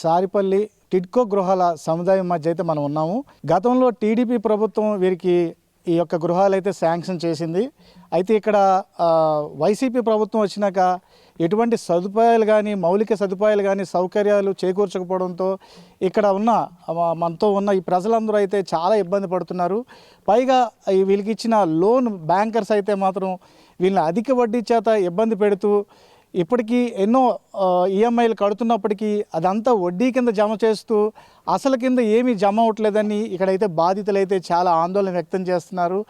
సారిపల్లి టిడ్కో గృహాల సముదాయం మధ్య అయితే మనం ఉన్నాము. గతంలో టీడీపీ ప్రభుత్వం వీరికి ఈ యొక్క గృహాలు అయితే శాంక్షన్ చేసింది. అయితే ఇక్కడ వైసీపీ ప్రభుత్వం వచ్చినాక ఎటువంటి సదుపాయాలు కానీ మౌలిక సదుపాయాలు కానీ సౌకర్యాలు చేకూర్చకపోవడంతో ఇక్కడ ఉన్న మనతో ఉన్న ఈ ప్రజలందరూ అయితే చాలా ఇబ్బంది పడుతున్నారు. పైగా వీళ్ళకి ఇచ్చిన లోన్ బ్యాంకర్స్ అయితే మాత్రం వీళ్ళని అధిక వడ్డీ చేత ఇబ్బంది పెడుతూ ఇప్పటికీ ఎన్నో ఈఎంఐలు కడుతున్నప్పటికీ అదంతా వడ్డీ కింద జమ చేస్తూ అసలు కింద ఏమీ జమ అవ్వట్లేదని ఇక్కడైతే బాధితులు అయితే చాలా ఆందోళన వ్యక్తం చేస్తున్నారు.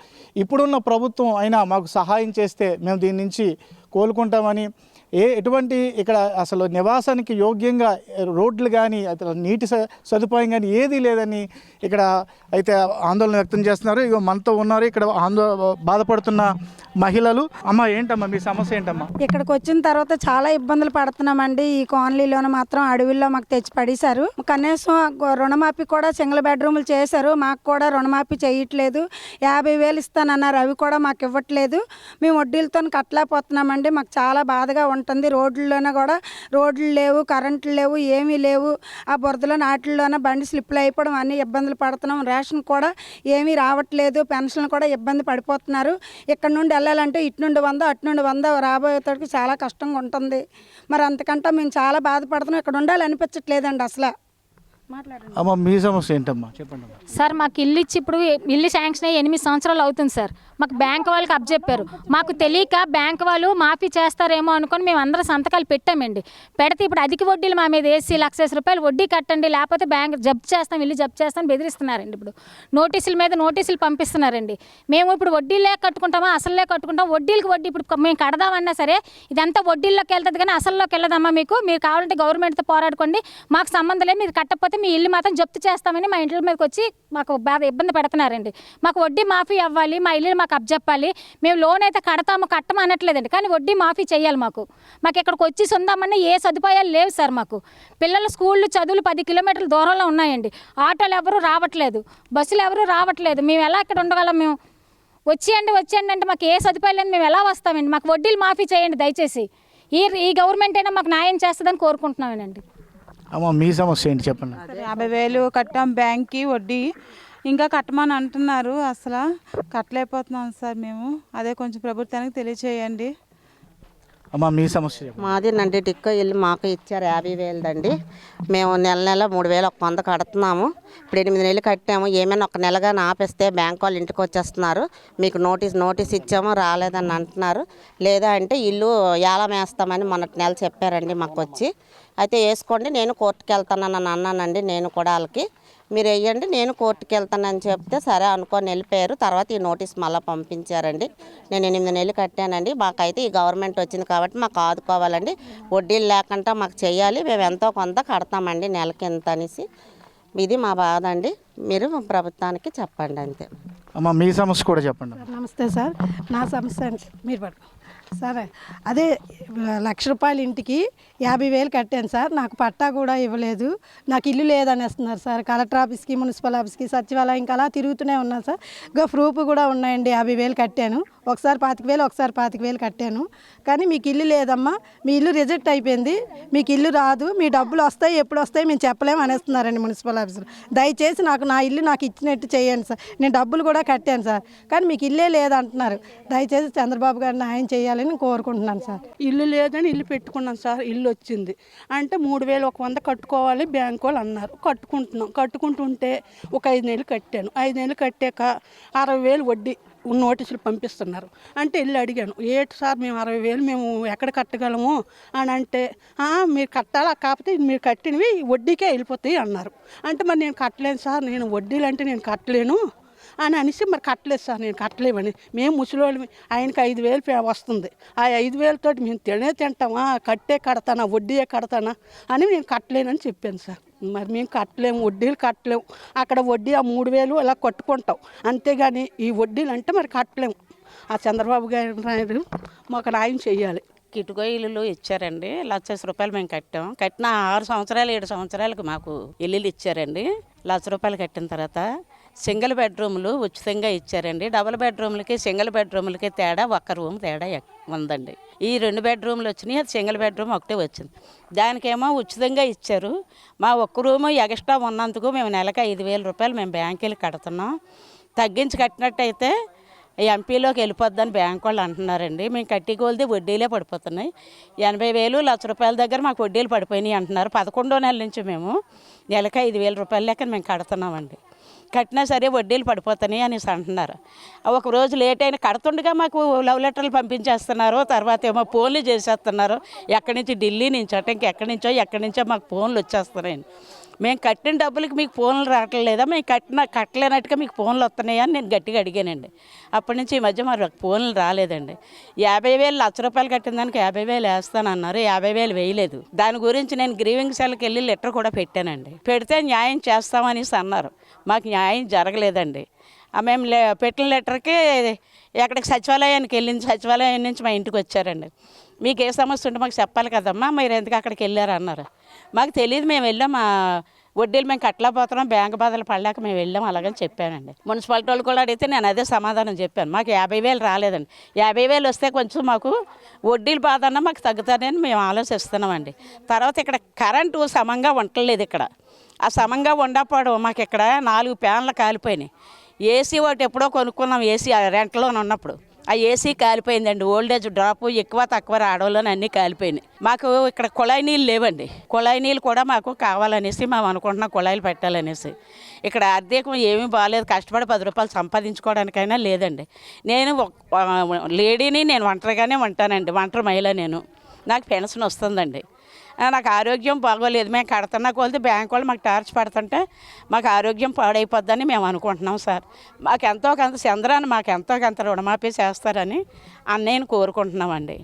ఇప్పుడున్న ప్రభుత్వం అయినా మాకు సహాయం చేస్తే మేము దీని నుంచి కోలుకుంటామని ఏ ఎటువంటి ఇక్కడ అసలు నివాసానికి యోగ్యంగా రోడ్లు కానీ అసలు నీటి స- సదుపాయం కానీ ఏదీ లేదని ఇక్కడ అయితే ఆందోళన వ్యక్తం చేస్తున్నారు. ఇక మనతో ఉన్నారు ఇక్కడ ఆందో బాధపడుతున్న మహిళలు. అమ్మ ఏంటమ్మా మీ సమస్య ఏంటమ్మా? ఇక్కడికి వచ్చిన తర్వాత చాలా ఇబ్బందులు పడుతున్నామండి. ఈ కాలనీలోన మాత్రం అడవిలో మాకు తెచ్చి పడేశారు. కనీసం రుణమాఫీ కూడా సింగిల్ బెడ్రూమ్లు చేశారు. మాకు కూడా రుణమాఫీ చేయట్లేదు. యాభై వేలు ఇస్తానన్నారు. అవి కూడా మాకు ఇవ్వట్లేదు. మేము వడ్డీలతో కట్టలేకపోతున్నామండి. మాకు చాలా బాధగా ఉంటుంది. ఉంటుంది. రోడ్లలోనే కూడా రోడ్లు లేవు కరెంట్లు లేవు ఏమీ లేవు. ఆ బురదలో నాటిల్లోన బండి స్లిప్లు అయిపోవడం అన్ని ఇబ్బందులు పడుతున్నాం. రేషన్ కూడా ఏమీ రావట్లేదు. పెన్షన్లు కూడా ఇబ్బంది పడిపోతున్నారు. ఇక్కడ నుండి వెళ్ళాలంటే ఇటు నుండి వంద అటు నుండి వంద రాబోయేటోడికి చాలా కష్టంగా ఉంటుంది. మరి అంతకంటే మేము చాలా బాధపడుతున్నాం. ఇక్కడ ఉండాలనిపించట్లేదండి అసలు. అమ్మ మీ సమస్య ఏంటమ్మా? చెప్పండి సార్ మాకు ఇల్లు ఇచ్చి ఇప్పుడు ఇల్లు శాంక్షన్ అయ్యి ఎనిమిది సంవత్సరాలు అవుతుంది సార్. మాకు బ్యాంక్ వాళ్ళకి అప్పచెప్పారు మాకు తెలియక బ్యాంక్ వాళ్ళు మాఫీ చేస్తారేమో అనుకొని మేము అందరం సంతకాలు పెట్టామండి. పెడితే ఇప్పుడు అధిక వడ్డీలు మా మీద వేసి లక్ష రూపాయలు వడ్డీ కట్టండి లేకపోతే బ్యాంక్ జప్తు చేస్తాం ఇల్లు జప్తు చేస్తాం బెదిరిస్తున్నారండి ఇప్పుడు. నోటీసుల మీద నోటీసులు పంపిస్తున్నారండి. మేము ఇప్పుడు వడ్డీలే కట్టుకుంటామా అసలే కట్టుకుంటాం వడ్డీలకు వడ్డీ ఇప్పుడు మేము కడదామన్నా సరే ఇదంతా వడ్డీల్లోకి వెళ్తుంది కానీ అసల్లోకి వెళ్ళదమ్మా మీకు. మీరు కావాలంటే గవర్నమెంట్తో పోరాడుకోండి. మాకు సంబంధం లేదు మీరు కట్టకపోతే మీ ఇల్లు మాత్రం జప్తు చేస్తామని మా ఇంట్లో మీదకి వచ్చి మాకు బాధ ఇబ్బంది పెడుతున్నారండి. మాకు వడ్డీ మాఫీ అవ్వాలి మా ఇల్లు మాకు అప్పచెప్పాలి మేము లోన్ అయితే కడతాము కట్టమనట్లేదండి కానీ వడ్డీ మాఫీ చేయాలి మాకు. మాకు ఇక్కడికి వచ్చి సొందామన్నా ఏ సదుపాయాలు లేవు సార్ మాకు. పిల్లల స్కూళ్ళు చదువులు పది కిలోమీటర్ల దూరంలో ఉన్నాయండి. ఆటోలు ఎవరు రావట్లేదు బస్సులు ఎవరు రావట్లేదు. మేము ఎలా ఇక్కడ ఉండగలం మేము? వచ్చేయండి వచ్చేయండి అంటే మాకు ఏ సదుపాయాలు లేదు మేము ఎలా వస్తామండి? మాకు వడ్డీలు మాఫీ చేయండి దయచేసి. ఈ ఈ గవర్నమెంట్ అయినా మాకు న్యాయం చేస్తుందని కోరుకుంటున్నామేనండి. అమ్మ మీ సమస్య ఏంటి చెప్పండి. యాభై వేలు కట్టాం బ్యాంక్కి వడ్డీ. ఇంకా కట్టమని అంటున్నారు అసలు. కట్టలేకపోతున్నాం సార్ మేము. అదే కొంచెం ప్రభుత్వానికి తెలియచేయండి. అమ్మ మీ సమస్య మాది నండి టిక్కో ఇల్లు మాకు ఇచ్చారు యాభై వేలదండి. మేము నెల నెల మూడు వేలు ఒక వంద కడుతున్నాము. ఇప్పుడు ఎనిమిది నెలలు కట్టాము. ఏమైనా ఒక నెలగా ఆపేస్తే బ్యాంక్ వాళ్ళు ఇంటికి వచ్చేస్తున్నారు. మీకు నోటీస్ నోటీస్ ఇచ్చాము రాలేదని అంటున్నారు. లేదా అంటే ఇల్లు ఏలం వేస్తామని మొన్నటి నెల చెప్పారండి మాకు వచ్చి అయితే వేసుకోండి నేను కోర్టుకి వెళ్తానని అన్నానండి నేను కూడా వాళ్ళకి. మీరు వేయండి నేను కోర్టుకి వెళ్తానని చెప్తే సరే అనుకొని వెళ్ళిపోయారు. తర్వాత ఈ నోటీస్ మళ్ళీ పంపించారండి. నేను ఎనిమిది నెలలు కట్టానండి. మాకైతే ఈ గవర్నమెంట్ వచ్చింది కాబట్టి మాకు ఆదుకోవాలండి. వడ్డీలు లేకుండా మాకు చేయాలి. మేము ఎంతో కొంత కడతామండి నెలకి ఎంత అనేసి. ఇది మా బాధ అండి. మీరు ప్రభుత్వానికి చెప్పండి అంతే. అమ్మ మీ సమస్య కూడా చెప్పండి. సార్ నమస్తే సార్. నా సమస్య అండి. మీరు పడుకో. సరే. అదే లక్ష రూపాయల ఇంటికి యాభై వేలు కట్టాను సార్. నాకు పట్టా కూడా ఇవ్వలేదు. నాకు ఇల్లు లేదనేస్తున్నారు సార్. కలెక్టర్ ఆఫీస్కి మున్సిపల్ ఆఫీస్కి సచివాలయం అలా తిరుగుతూనే ఉన్నాను సార్. ఇంకా ప్రూఫ్ కూడా ఉన్నాయండి. యాభై వేలు కట్టాను. ఒకసారి పాతిక వేలు ఒకసారి పాతిక వేలు కట్టాను. కానీ మీకు ఇల్లు లేదమ్మా. మీ ఇల్లు రిజెక్ట్ అయిపోయింది. మీకు ఇల్లు రాదు. మీ డబ్బులు వస్తాయి ఎప్పుడు వస్తాయి మేము చెప్పలేము అనేస్తున్నారండి మున్సిపల్ ఆఫీసులు దయచేసి నాకు నా ఇల్లు నాకు ఇచ్చినట్టు చేయండి సార్. నేను డబ్బులు కూడా కట్టాను సార్. కానీ మీకు ఇల్లే లేదంటున్నారు. దయచేసి చంద్రబాబు గారు న్యాయం చేయాలని కోరుకుంటున్నాను సార్. ఇల్లు లేదని ఇల్లు పెట్టుకున్నాం సార్. ఇల్లు వచ్చింది. అంటే మూడు వేలు ఒక వంద కట్టుకోవాలి బ్యాంక్ వాళ్ళు అన్నారు. కట్టుకుంటున్నాం. కట్టుకుంటుంటే ఒక ఐదు నెలలు కట్టాను. ఐదు నెలలు కట్టాక అరవై వేలు వడ్డీ. నోటీసులు పంపిస్తున్నారు. అంటే వెళ్ళి అడిగాను ఏటి సార్ మేము అరవై వేలు మేము ఎక్కడ కట్టగలము? అని అంటే మీరు కట్టాలా? కాకపోతే మీరు కట్టినవి వడ్డీకే వెళ్ళిపోతాయి అన్నారు. అంటే మరి నేను కట్టలేను సార్ నేను వడ్డీలు అంటే నేను కట్టలేను. అని అనేసి మరి కట్టలేదు సార్ నేను కట్టలేమని. మేము ముసలోళ్ళమి. ఆయనకి ఐదు వేలు పే- వస్తుంది. ఆ ఐదు వేలతోటి మేము తినే తింటామా? కట్టే కడతానా? వడ్డీయే కడతానా? అని నేను కట్టలేనని చెప్పాను సార్. మరి మేము కట్టలేము వడ్డీలు కట్టలేము. అక్కడ వడ్డీ ఆ మూడు వేలు అలా కట్టుకుంటాం. అంతేగాని ఈ వడ్డీలు అంటే మరి కట్టలేము. ఆ చంద్రబాబు గారు మాకు న్యాయం చేయాలి కిటుకో ఇల్లులు ఇచ్చారండి. లక్ష రూపాయలు మేము కట్టాం. కట్టిన ఆరు సంవత్సరాలు ఏడు సంవత్సరాలకు మాకు ఇల్లులు ఇచ్చారండి. లక్ష రూపాయలు కట్టిన తర్వాత సింగిల్ బెడ్రూమ్లు ఉచితంగా ఇచ్చారండి. డబుల్ బెడ్రూమ్లకి సింగిల్ బెడ్రూమ్లకి తేడా ఒక్క రూమ్ తేడా ఉందండి. ఈ రెండు బెడ్రూమ్లు వచ్చినాయి అది సింగిల్ బెడ్రూమ్ ఒకటే వచ్చింది. దానికేమో ఉచితంగా ఇచ్చారు. మా ఒక్క రూము ఎక్స్ట్రా ఉన్నందుకు మేము నెలకు ఐదు వేల రూపాయలు మేము బ్యాంకులు కడుతున్నాం. తగ్గించి కట్టినట్టయితే ఎంపీలోకి వెళ్ళిపోద్దని బ్యాంక్ వాళ్ళు అంటున్నారండి. మేము కట్టి కొలిది వడ్డీలే పడిపోతున్నాయి. ఎనభై వేలు లక్ష రూపాయల దగ్గర మాకు వడ్డీలు పడిపోయినాయి అంటున్నారు. పదకొండో నెల నుంచి మేము నెలకు ఐదు వేల రూపాయల లెక్క మేము కడుతున్నామండి. కట్టినా సరే వడ్డీలు పడిపోతున్నాయి అనేసి అంటున్నారు. ఒక రోజు లేట్ అయినా కడుతుండగా మాకు లవ్ లెటర్లు పంపించేస్తున్నారు. తర్వాత ఏమో ఫోన్లు చేసేస్తున్నారు. ఎక్కడి నుంచి ఢిల్లీ నుంచి అంటే ఇంకెక్కడి నుంచో ఎక్కడి నుంచో మాకు ఫోన్లు వచ్చేస్తున్నాయండి. మేము కట్టిన డబ్బులకి మీకు ఫోన్లు రావట్లేదా? మేము కట్టిన కట్టలేనట్టుగా మీకు ఫోన్లు వస్తున్నాయా అని నేను గట్టిగా అడిగానండి. అప్పటి నుంచి ఈ మధ్య మరి ఫోన్లు రాలేదండి. యాభై వేలు లక్ష రూపాయలు కట్టిన దానికి యాభై వేలు వేస్తానన్నారు. యాభై వేలు వేయలేదు. దాని గురించి నేను గ్రీవింగ్ సెల్కి వెళ్ళి లెటర్ కూడా పెట్టానండి. పెడితే న్యాయం చేస్తామనేసి అన్నారు. మాకు న్యాయం జరగలేదండి. మేము లే పెట్టిన లెటర్కి ఎక్కడికి సచివాలయానికి వెళ్ళింది. సచివాలయం నుంచి మా ఇంటికి వచ్చారండి. మీకు ఏ సమస్య ఉంటే మాకు చెప్పాలి కదమ్మా మీరు ఎందుకు అక్కడికి వెళ్ళారు అన్నారు. మాకు తెలియదు మేము వెళ్ళాం మా వడ్డీలు మేము కట్టలేకపోతున్నాం బ్యాంక్ బాధలు పడలేక మేము వెళ్ళాం అలాగని చెప్పానండి. మున్సిపాలిటీ వాళ్ళు కూడా అడిగితే నేను అదే సమాధానం చెప్పాను. మాకు యాభై వేలు రాలేదండి. యాభై వేలు వస్తే కొంచెం మాకు వడ్డీలు బాధ అన్నా మాకు తగ్గుతానని మేము ఆలోచిస్తున్నామండి. తర్వాత ఇక్కడ కరెంటు సమంగా ఉండలేదు ఇక్కడ. ఆ సమంగా ఉండకపోవడం మాకు ఇక్కడ నాలుగు ఫ్యాన్లు కాలిపోయినాయి. ఏసీ ఒకటి ఎప్పుడో కొనుక్కున్నాం ఏసీ రెంట్లో ఉన్నప్పుడు. ఆ ఏసీ కాలిపోయిందండి. ఓల్డేజ్ డ్రాప్ ఎక్కువ తక్కువ రావడంలోనే అన్నీ కాలిపోయినాయి. మాకు ఇక్కడ కుళాయి నీళ్ళు లేవండి. కుళాయి నీళ్ళు కూడా మాకు కావాలనేసి మేము అనుకుంటున్నాం కుళాయిలు పెట్టాలనేసి. ఇక్కడ అద్దెకం ఏమీ బాగాలేదు కష్టపడి పది రూపాయలు సంపాదించుకోవడానికైనా లేదండి. నేను లేడీని నేను ఒంటరిగానే ఉంటానండి. ఒంటరి మహిళ నేను. నాకు పెన్షన్ వస్తుందండి. నాకు ఆరోగ్యం బాగోలేదు. మేము కడుతున్నా కొలితే బ్యాంక్ వాళ్ళు మాకు టార్చ్ పడుతుంటే మాకు ఆరోగ్యం పాడైపోద్దని మేము అనుకుంటున్నాం సార్. మాకు ఎంతో కొంత చంద్రాన్ని మాకు ఎంతో కొంత రుణమాఫీ చేస్తారని అన్నయ్యని కోరుకుంటున్నామండి.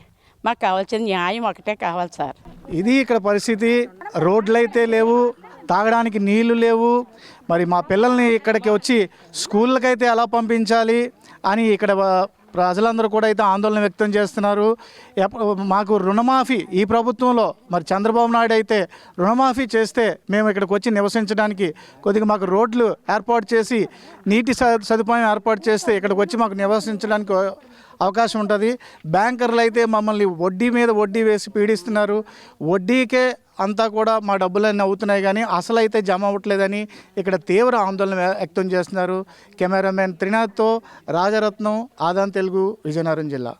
మాకు కావాల్సిన న్యాయం ఒకటే కావాలి సార్. ఇది ఇక్కడ పరిస్థితి. రోడ్లు అయితే లేవు తాగడానికి నీళ్ళు లేవు. మరి మా పిల్లల్ని ఇక్కడికి వచ్చి స్కూళ్ళకైతే ఎలా పంపించాలి అని ఇక్కడ ప్రజలందరూ కూడా అయితే ఆందోళన వ్యక్తం చేస్తున్నారు. మాకు రుణమాఫీ ఈ ప్రభుత్వంలో మరి చంద్రబాబు నాయుడు అయితే రుణమాఫీ చేస్తే మేము ఇక్కడికి వచ్చి నివసించడానికి కొద్దిగా మాకు రోడ్లు ఏర్పాటు చేసి నీటి స- సదుపాయం ఏర్పాటు చేస్తే ఇక్కడికి వచ్చి మాకు నివసించడానికి అవకాశం ఉంటుంది. బ్యాంకర్లు అయితే మమ్మల్ని వడ్డీ మీద వడ్డీ వేసి పీడిస్తున్నారు. వడ్డీకే అంతా కూడా మా డబ్బులన్నీ అవుతున్నాయి కానీ అసలు అయితే జమ అవ్వట్లేదని ఇక్కడ తీవ్ర ఆందోళన వ్య- వ్యక్తం చేస్తున్నారు. కెమెరామెన్ త్రినాథ్తో రాజరత్నం ఆదాన్ తెలుగు విజయనగరం జిల్లా.